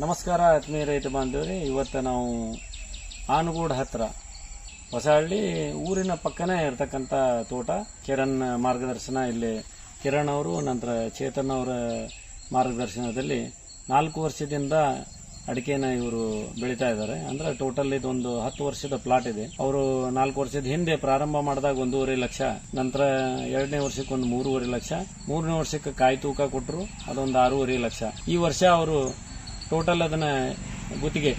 ನಮಸ್ಕಾರ ಆತ್ಮೀಯ ರೈತ ಬಾಂಧವ್ರಿ, ಇವತ್ತು ನಾವು ಆನಗೂಡ್ ಹತ್ತಿರ ಹೊಸಹಳ್ಳಿ ಊರಿನ ಪಕ್ಕನೇ ಇರತಕ್ಕಂಥ ತೋಟ. ಕಿರಣ್ ಮಾರ್ಗದರ್ಶನ ಇಲ್ಲಿ, ಕಿರಣ್ ಅವರು, ನಂತರ ಚೇತನ್ ಅವರ ಮಾರ್ಗದರ್ಶನದಲ್ಲಿ ನಾಲ್ಕು ವರ್ಷದಿಂದ ಅಡಿಕೆನ ಇವರು ಬೆಳೀತಾ ಇದ್ದಾರೆ. ಅಂದ್ರೆ ಟೋಟಲ್ ಇದೊಂದು ಹತ್ತು ವರ್ಷದ ಪ್ಲಾಟ್ ಇದೆ. ಅವರು ನಾಲ್ಕು ವರ್ಷದ ಹಿಂದೆ ಪ್ರಾರಂಭ ಮಾಡಿದಾಗ ಒಂದೂವರೆ ಲಕ್ಷ, ನಂತರ ಎರಡನೇ ವರ್ಷಕ್ಕೆ ಒಂದು ಮೂರುವರೆ ಲಕ್ಷ, ಮೂರನೇ ವರ್ಷಕ್ಕೆ ಕಾಯಿ ತೂಕ ಕೊಟ್ಟರು ಅದೊಂದು ಆರೂವರೆ ಲಕ್ಷ. ಈ ವರ್ಷ ಅವರು ಟೋಟಲ್ ಅದನ್ನ ಗುತ್ತಿಗೆ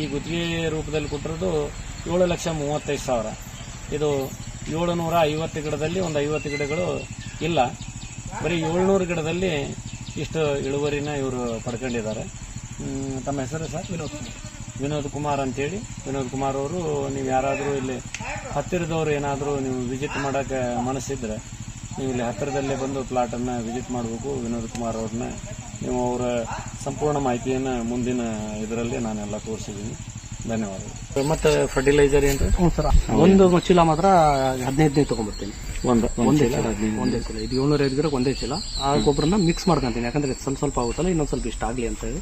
ಈ ಗುತ್ತಿಗೆ ರೂಪದಲ್ಲಿ ಕೊಟ್ಟಿರೋದು ಏಳು ಲಕ್ಷ ಮೂವತ್ತೈದು ಸಾವಿರ. ಇದು ಏಳುನೂರ ಐವತ್ತು ಗಿಡದಲ್ಲಿ ಒಂದು ಐವತ್ತು ಗಿಡಗಳು ಇಲ್ಲ. ಬರೀ ಏಳ್ನೂರು ಗಿಡದಲ್ಲಿ ಇಷ್ಟು ಇಳುವರಿನ ಇವರು ಪಡ್ಕೊಂಡಿದ್ದಾರೆ. ತಮ್ಮ ಹೆಸರು ಸರ್? ವಿನೋದ್ ಕುಮಾರ್. ವಿನೋದ್ ಕುಮಾರ್ ಅಂತೇಳಿ. ವಿನೋದ್ ಕುಮಾರ್ ಅವರು ನೀವು ಯಾರಾದರೂ ಇಲ್ಲಿ ಹತ್ತಿರದವ್ರು ಏನಾದರೂ ನೀವು ವಿಸಿಟ್ ಮಾಡೋಕ್ಕೆ ಮನಸ್ಸಿದ್ರೆ ನೀವು ಇಲ್ಲಿ ಹತ್ತಿರದಲ್ಲೇ ಬಂದು ಪ್ಲಾಟನ್ನು ವಿಸಿಟ್ ಮಾಡಬೇಕು. ವಿನೋದ್ ಕುಮಾರ್ ಅವ್ರನ್ನ ನೀವು ಅವರ ಸಂಪೂರ್ಣ ಮಾಹಿತಿಯನ್ನು ಮುಂದಿನ ಇದರಲ್ಲಿ ನಾನೆಲ್ಲ ತೋರಿಸಿದ್ದೀನಿ. ಧನ್ಯವಾದಗಳು. ಮತ್ತೆ ಫರ್ಟಿಲೈಸರ್ ಏನ್ರಿ? ಹ್ಞೂ ಸರ್. ಒಂದು ಚೀಲ ಮಾತ್ರ ಹದಿನೈದನೇ ತಗೊಂಡ್ಬರ್ತೀನಿ ಒಂದು ಒಂದೇ ಚೀಲ ಒಂದೇ ಚೀಲ. ಇದು ಏಳ್ನೂರ ಐದು ಗಿಡಕ್ಕೆ ಒಂದೇ ಚೀಲ. ಆ ಗೊಬ್ಬರನ ಮಿಕ್ಸ್ ಮಾಡ್ಕೊಂತೀನಿ. ಯಾಕಂದ್ರೆ ಸ್ವಲ್ಪ ಸ್ವಲ್ಪ ಆಗುತ್ತಲ್ಲ ಇನ್ನೊಂದ್ ಸ್ವಲ್ಪ ಇಷ್ಟ ಆಗ್ಲಿ ಅಂತ ಹೇಳಿ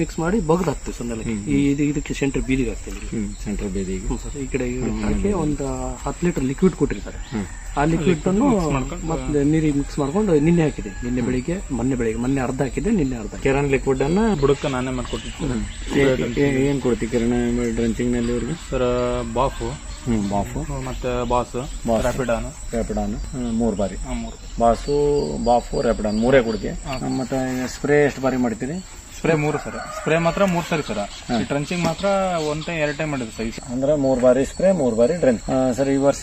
ಮಿಕ್ಸ್ ಮಾಡಿ ಬಗ್ದು ಹಾಕ್ತೀವಿ ಸುಮ್ಮನೆ ಇದು ಇದಕ್ಕೆ ಸೆಂಟ್ರ್ ಬೀದಿಗೆ ಹಾಕ್ತೀನಿ ಸೆಂಟ್ರ್ ಬೀದಿಗೆ. ಹ್ಞೂ ಸರ್. ಈ ಕಡೆ ಹಾಕಿ ಒಂದು ಹತ್ತು ಲೀಟರ್ ಲಿಕ್ವಿಡ್ ಕೊಟ್ಟಿರ್ತಾರೆ ಆ ಲಿಕ್ವಿಡ್ ಅನ್ನು ಮತ್ತೆ ನೀರಿಗೆ ಮಿಕ್ಸ್ ಮಾಡ್ಕೊಂಡು ನಿನ್ನೆ ಹಾಕಿದೆ ನಿನ್ನೆ ಬೆಳಿಗ್ಗೆ ಮೊನ್ನೆ ಬೆಳಿಗ್ಗೆ ಮೊನ್ನೆ ಅರ್ಧ ಹಾಕಿದೆ ನಿನ್ನೆ ಅರ್ಧ. ಕಿರಣ್ ಲಿಕ್ವಿಡ್ ಅನ್ನ ಬುಡಕ್ಕೆ ನಾನೇ ಮಾಡ್ಕೊಟ್ಟಿದ್ದೀನಿ ಏನ್ ಕೊಡ್ತೀವಿ ಕಿರಣ್ ಡ್ರಂಚಿಂಗ್ನಲ್ಲಿ? ಅವ್ರಿಗೆ ಸರ್ ಬಾಫು. ಬಾಫು. ಮತ್ತೆ ಬಾಸ್. ರ್ಯಾಪಿಡಾನ್ ರ್ಯಾಪಿಡಾನ್ ಮೂರು ಬಾರಿ. ಮೂರು. ಬಾಸು ಬಾಫು ರ್ಯಾಪಿಡಾನ್ ಮೂರೇ ಕೊಡ್ತೀವಿ ಮತ್ತೆ ಸ್ಪ್ರೇ ಎಷ್ಟು ಬಾರಿ ಮಾಡ್ತೀರಿ? ಸ್ಪ್ರೇ ಮೂರು ಸರಿ. ಸ್ಪ್ರೇ ಮಾತ್ರ ಮೂರ್ ಸರಿ ಸರ್. ಟ್ರಂಚಿಂಗ್ ಮಾತ್ರ ಒಂದ್ ಟೈಮ್ ಎರಡ್ ಟೈಮ್ ಮಾಡಿದ್ರು ಸರ್ ಈ ಸಲ. ಅಂದ್ರೆ ಮೂರ್ ಬಾರಿ ಸ್ಪ್ರೇ ಮೂರ್ ಬಾರಿ ಡ್ರೆನ್ ಸರ್ ಈ ವರ್ಷ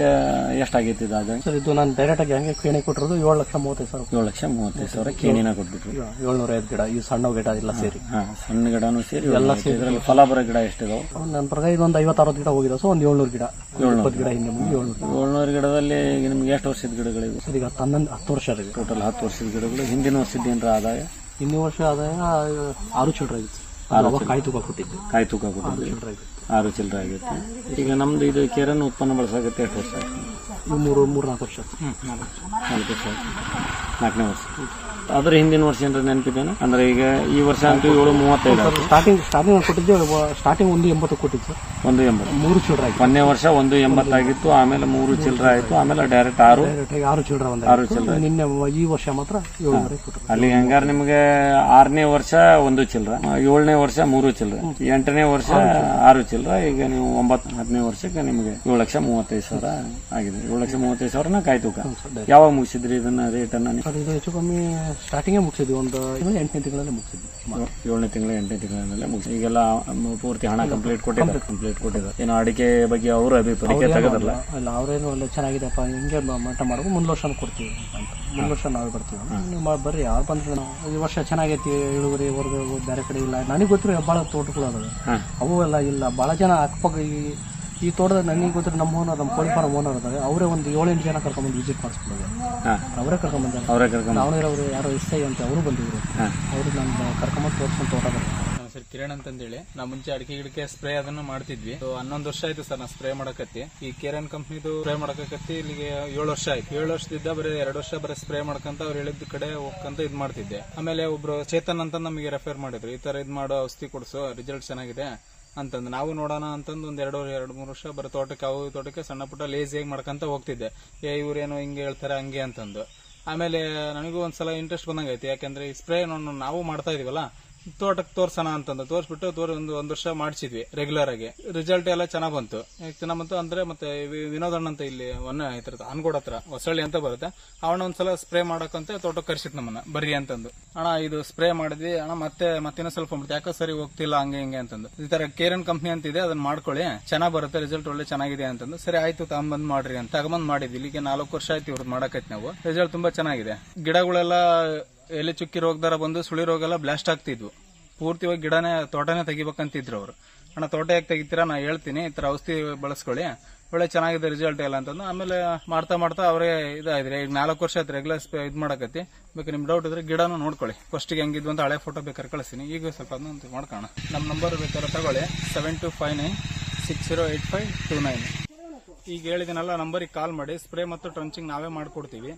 ಎಷ್ಟಾಗೈತಿ ಇದಾಗ ಸರ್ ಇದು ನಾನು ಡೈರೆಕ್ಟ್ ಆಗಿ ಹಂಗೆ ಕೇಣಿ ಕೊಟ್ಟಿರೋದು ಏಳು ಲಕ್ಷ ಮೂವತ್ತೈದು ಸಾವಿರ. ಏಳು ಲಕ್ಷ ಮೂವತ್ತೈದು ಸಾವಿರ ಕೇಣಿನ ಕೊಟ್ಬಿಟ್ರು. ಏಳ್ನೂರ ಐದು ಗಿಡ ಈ ಸಣ್ಣ ಗಿಡ ಎಲ್ಲ ಸೇರಿ. ಹಾ ಸಣ್ಣ ಗಿಡನೂ ಸೇರಿ ಎಲ್ಲ ಸೇರಿ. ಇದರಲ್ಲಿ ಫಲ ಬರೋ ಗಿಡ ಎಷ್ಟಿದಾವೆ? ನನ್ನ ಪ್ರಕಾರ ಇದೊಂದು ಐವತ್ತಾರು ಗಿಡ ಹೋಗಿದೆ. ಸೊ ಒಂದು ಏಳ್ನೂರು ಗಿಡ. ಇಪ್ಪತ್ತು ಗಿಡ ಹಿಂದೆ ಮುಂದೆ ಏಳ್ನೂರು ಏಳ್ನೂರು ಗಿಡದಲ್ಲಿ ಈಗ ನಿಮ್ಗೆ ಎಷ್ಟು ವರ್ಷದ ಗಿಡಗಳಿವೆ? ಸರ್ ಈಗ ಹತ್ತು ಹನ್ನೊಂದು ಹತ್ತು ವರ್ಷ ಇದೆ ಟೋಟಲ್ ಹತ್ತು ವರ್ಷದ ಗಿಡಗಳು. ಹಿಂದಿನ ವರ್ಷದ ಏನರ ಆದಾಯ? ಇನ್ನೂ ವರ್ಷ ಆದಾಯ ಆರು ಚಿಲ್ಲರೆ ಆಗಿತ್ತು. ಅವಾಗ ಕಾಯಿ ತೂಕ ಕೊಟ್ಟಿದ್ದು. ಕಾಯಿ ತೂಕ ಕೊಟ್ಟಿದ್ರಿ ಚಿಲ್ಲರೆ ಆಗಿತ್ತು. ಆರು ಚಿಲ್ಲರೆ ಆಗಿತ್ತು. ಈಗ ನಮ್ದು ಇದು ಕೇರನ್ ಉತ್ಪನ್ನ ಬಳಸಾಗುತ್ತೆ ಎಷ್ಟು ವರ್ಷ ಆಯ್ತು? ಮೂರು ಮೂರು ನಾಲ್ಕು ವರ್ಷ ಆಯ್ತು. ನಾಲ್ಕು ವರ್ಷ ಆಯ್ತು. ನಾಲ್ಕನೇ ವರ್ಷ. ಅದ್ರ ಹಿಂದಿನ ವರ್ಷ ಏನಾರ ನೆನಪಿದ್ದೇನೆ ಅಂದ್ರೆ ಈಗ ಈ ವರ್ಷ ಅಂತೂ ಏಳು ಮೂವತ್ತೈದು ಆಯ್ತು. ಸ್ಟಾರ್ಟಿಂಗ್ ಸ್ಟಾರ್ಟಿಂಗ್ ಕೊಟ್ಟಿದ್ದೆ ಸ್ಟಾರ್ಟಿಂಗ್ ಒಂದು ಎಂಬತ್ತು ಕೊಟ್ಟಿತ್ತು. ಸರ್ ಒಂದು ಎಂಬತ್ತು. ಮೂರು ಚಿಲ್ಡ್ರ ಆಯ್ತು ಒಂದನೇ ವರ್ಷ ಒಂದು ಎಂಬತ್ತಾಗಿತ್ತು ಆಮೇಲೆ ಮೂರು ಚಿಲ್ಲರೆ ಆಯ್ತು ಆಮೇಲೆ ಡೈರೆಕ್ಟ್ ಆರು ಆರು ಚಿಲ್ಲರೆ ಒಂದು ಆರು ಚಿಲ್ಲರೆ ನಿನ್ನೆ ಈ ವರ್ಷ ಮಾತ್ರ ಏಳುವರೆ ಕೊಟ್ಟರು ಅಲ್ಲಿ ಹಂಗಾರೆ ನಿಮಗೆ ಆರನೇ ವರ್ಷ ಒಂದು ಚಿಲ್ಲರ ಏಳನೇ ವರ್ಷ ಮೂರು ಚಿಲ್ಲರ ಎಂಟನೇ ವರ್ಷ ಆರು ಚಿಲ್ಲರ ಈಗ ನೀವು ಒಂಬತ್ತು ಹತ್ತನೇ ವರ್ಷಕ್ಕೆ ನಿಮಗೆ ಏಳು ಲಕ್ಷ ಮೂವತ್ತೈದು ಸಾವಿರ ಆಗಿದೆ. ಏಳು ಲಕ್ಷ ಮೂವತ್ತೈದು ಸಾವಿರನ ಕಾಯ್ತು ಯಾವಾಗ ಮುಗಿಸಿದ್ರಿ ಇದನ್ನ ರೇಟ್ ಅನ್ನ ನೀವು? ಸರ್ ಇದು ಹೆಚ್ಚು ಕಮ್ಮಿ ಸ್ಟಾರ್ಟಿಂಗೇ ಮುಗಿಸಿದ್ವಿ. ಒಂದು ಎಂಟನೇ ತಿಂಗಳಲ್ಲೇ ಮುಗಿಸಿದ್ವಿ. ಏಳನೇ ತಿಂಗಳ ಎಂಟನೇ ತಿಂಗಳಲ್ಲೇ ಮುಗಿಸಿ ಈಗೆಲ್ಲ ಪೂರ್ತಿ ಹಣ ಕಂಪ್ಲೀಟ್ ಕೊಟ್ಟಿದ್ದಾರೆ. ಕಂಪ್ಲೀಟ್ ಕೊಟ್ಟಿದ್ದಾರೆ. ಏನು ಅಡಿಕೆ ಬಗ್ಗೆ ಅವರು ಅಭಿಪ್ರಾಯ ತೆಗೆದ್ರಲ್ಲ. ಅಲ್ಲ ಅವರೇನು ಒಳ್ಳೆ ಚೆನ್ನಾಗಿದೆಪ್ಪ ಹಿಂಗೆ ಮಟ್ಟ ಮಾಡೋದು ಮುಂದ್ ವರ್ಷ ಕೊಡ್ತೀವಿ ಅಂತ. ಮುಂದ್ ವರ್ಷ ನಾವೇ ಬರ್ತೀವಿ ನೀವು ಮಾಡಿ ಬರ್ರಿ ಯಾರು ಬಂದ್ರೆ ನಾವು. ಈ ವರ್ಷ ಚೆನ್ನಾಗೈತಿ ಇಳುವರಿ ಹೊರಗೆ ಬೇರೆ ಕಡೆ ಇಲ್ಲ. ನನಗೆ ಗೊತ್ತಿರೋ ಭಾಳ ತೋಟಗಳು ಅದಾವೆ. ಅವು ಎಲ್ಲ ಇಲ್ಲ. ಭಾಳ ಜನ ಅಕ್ಕಪಕ್ಕ ಈ ಈ ತೋಟದ ನನಗೆ ಗೊತ್ತಿರೋ ನಮ್ಮ ಓನರ್ ನಮ್ಮ ಕೋಳಿ ಫಾರ್ಮ್ ಓನರ್ ಇದ್ದಾರೆ. ಅವರೇ ಒಂದು ಏಳೆಂಟು ಜನ ಕರ್ಕೊಂಡ್ಬಂದು ವಿಸಿಟ್ ಮಾಡಿಸ್ಬಿಡೋದು ಅವರೇ ಕರ್ಕೊಂಡ್ಬಂದಾರೆ ಅವರೇ ಕರ್ಕೊಂಡು ಅವರು ಯಾರೋ ಎಸ್ ಐ ಅಂತ ಅವರು ಬಂದಿದ್ರು. ಅವರು ನಮ್ಮ ಕರ್ಕೊಂಬಂದು ತೋರಿಸ್ಕೊಂಡು ತೋಟ ಬರ್ತಾರೆ ಸರ್ ಕಿರಣ್ ಅಂತಂದೇಳಿ. ನಾ ಮುಂಚೆ ಅಡಿಕೆ ಗಿಡಕ್ಕೆ ಸ್ಪ್ರೇ ಅದನ್ನ ಮಾಡ್ತಿದ್ವಿ. ಹನ್ನೊಂದು ವರ್ಷ ಆಯ್ತು ಸರ್ ನಾ ಸ್ಪ್ರೇ ಮಾಡಕತ್ತಿ. ಈ ಕಿರಣ್ ಕಂಪ್ನಿದು ಸ್ಪ್ರೇ ಮಾಡಕತ್ತಿ ಇಲ್ಲಿಗೆ ಏಳು ವರ್ಷ ಆಯ್ತು. ಏಳು ವರ್ಷದಿಂದ ಬರೀ ಎರಡು ವರ್ಷ ಬರೀ ಸ್ಪ್ರೇ ಮಾಡ್ಕಂತ ಅವ್ರು ಹೇಳಿದ ಕಡೆ ಹೋಗ್ಕಂತ ಇದ್ ಮಾಡ್ತಿದ್ದೆ. ಆಮೇಲೆ ಒಬ್ರು ಚೇತನ್ ಅಂತ ನಮಗೆ ರೆಫರ್ ಮಾಡಿದ್ರು. ಈ ತರ ಇದ್ ಮಾಡೋ ಔಷಧಿ ಕೊಡ್ಸು ರಿಸಲ್ಟ್ ಚೆನ್ನಾಗಿದೆ. ಅಂತಂದು. ನಾವು ನೋಡೋಣ ಅಂತಂದು ಒಂದ್ ಎರಡು ಎರಡು ಮೂರು ವರ್ಷ ಬರೋ ತೋಟಕ್ಕೆ, ಅವು ತೋಟಕ್ಕೆ ಸಣ್ಣ ಪುಟ್ಟ ಲೇಸಿಯಾಗಿ ಮಾಡ್ಕಂತ ಹೋಗ್ತಿದ್ದೆ. ಏ, ಇವ್ರೇನೋ ಹಿಂಗೆ ಹೇಳ್ತಾರೆ, ಹಂಗೆ ಅಂತಂದು. ಆಮೇಲೆ ನನಗೂ ಒಂದ್ಸಲ ಇಂಟ್ರೆಸ್ಟ್ ಬಂದಂಗೈತಿ ಯಾಕಂದ್ರೆ ಈ ಸ್ಪ್ರೇ ನಾವು ಮಾಡ್ತಾ ಇದೀವಲ್ಲ ತೋಟಕ್ಕೆ ತೋರ್ಸೋಣ ಅಂತಂದು ತೋರಿಸ್ಬಿಟ್ಟು ತೋರ್ ಒಂದು ಒಂದು ವರ್ಷ ಮಾಡಿಸಿದ್ವಿ ರೆಗ್ಯುಲರ್ ಆಗಿ. ರಿಸಲ್ಟ್ ಎಲ್ಲ ಚೆನ್ನಾಗ್ ಬಂತು. ಚೆನ್ನಾಗ್ ಬಂತು ಅಂದ್ರೆ ಮತ್ತೆ ವಿನೋದ್ ಅಂತ ಇಲ್ಲಿ ಒನ್ನ ಐತಿರತ್ತೆ ಅನ್ಗೋಡ್ ಹತ್ರ, ಹೊಸಳ್ಳಿ ಅಂತ ಬರುತ್ತೆ. ಅವನ ಒಂದ್ಸಲ ಸ್ಪ್ರೇ ಮಾಡಕ್ಕಂತ ತೋಟಕ್ಕೆ ಕರ್ಸಿತ್ ನಮ್ಮನ್ನ, ಬರ್ರಿ ಅಂತಂದು. ಅಣ್ಣ, ಇದು ಸ್ಪ್ರೇ ಮಾಡಿದ್ವಿ, ಅಣ್ಣ ಮತ್ತೆ ಮತ್ತಿನ ಸ್ವಲ್ಪ ಮಾಡ್ತೀವಿ ಯಾಕೋ ಸರಿ ಹೋಗ್ತಿಲ್ಲ, ಹಂಗೆ ಹಿಂಗೆ ಅಂತಂದು. ಈ ತರ ಕೇರನ್ ಕಂಪ್ನಿ ಅಂತ ಇದೆ ಅದನ್ನ ಮಾಡ್ಕೊಳ್ಳಿ. ಚೆನ್ನಾಗ್ ಬರುತ್ತೆ ರಿಸಲ್ಟ್ ಒಳ್ಳೆ ಚೆನ್ನಾಗಿದೆ ಅಂತಂದು. ಸರಿ, ಆಯ್ತು ತಗೊಂಬಂದ್ ಮಾಡ್ರಿ ಅಂತ. ತಗೊಂಬಂದ್ ಮಾಡಿದ್ವಿ. ಇಲ್ಲಿಗೆ ನಾಲ್ಕು ವರ್ಷ ಆಯ್ತು ಇವ್ರದ್ ಮಾಡಕೈತಿ ನಾವು. ರಿಸಲ್ಟ್ ತುಂಬಾ ಚೆನ್ನಾಗಿದೆ. ಗಿಡಗಳೆಲ್ಲ ಎಲೆ ಚುಕ್ಕಿ ರೋಗದಾರ ಬಂದು ಸುಳಿ ರೋಗ ಎಲ್ಲ ಬ್ಲಾಸ್ಟ್ ಆಗ್ತಿದ್ವು. ಪೂರ್ತಿವಾಗಿ ಗಿಡನೇ, ತೋಟನೇ ತೆಗಿಬೇಕಂತಿದ್ರು ಅವರು. ಅಣ್ಣ, ತೋಟ ಯಾಕೆ ತೆಗಿತೀರಾ? ನಾ ಹೇಳ್ತೀನಿ. ಈ ಥರ ಔಷಧಿ ಬಳಸ್ಕೊಳ್ಳಿ. ಒಳ್ಳೆ ಚೆನ್ನಾಗಿದೆ ರಿಸಲ್ಟ್ ಎಲ್ಲ ಅಂತಂದು ಆಮೇಲೆ ಮಾಡ್ತಾ ಮಾಡ್ತಾ ಅವರೇ ಇದಾಯ್ತು ಈಗ ನಾಲ್ಕು ವರ್ಷ ಆಯ್ತು ರೆಗ್ಯುಲರ್ ಇದು ಮಾಡಕತ್ತಿ. ಬೇಕು ನಿಮ್ಮ ಡೌಟ್ ಇದ್ರೆ ಗಿಡನೂ ನೋಡ್ಕೊಳ್ಳಿ. ಫಸ್ಟಿಗೆ ಹೆಂಗಿದ್ವು ಅಂತ ಹಳೆ ಫೋಟೋ ಬೇಕಾದ್ರೆ ಕಳಿಸ್ತೀನಿ. ಈಗ ಸ್ವಲ್ಪ ಅದನ್ನ ಮಾಡ್ಕೋಣ ನಮ್ಮ ನಂಬರ್ ಬೇಕಾದ್ರೆ ತಗೊಳ್ಳಿ. Seven two five nine six zero eight five two nine ಈಗ ಹೇಳಿದನಲ್ಲ, ನಂಬರಿಗೆ ಕಾಲ್ ಮಾಡಿ. ಸ್ಪ್ರೇ ಮತ್ತು ಟ್ರಂಚಿಂಗ್ ನಾವೇ ಮಾಡ್ಕೊಡ್ತೀವಿ.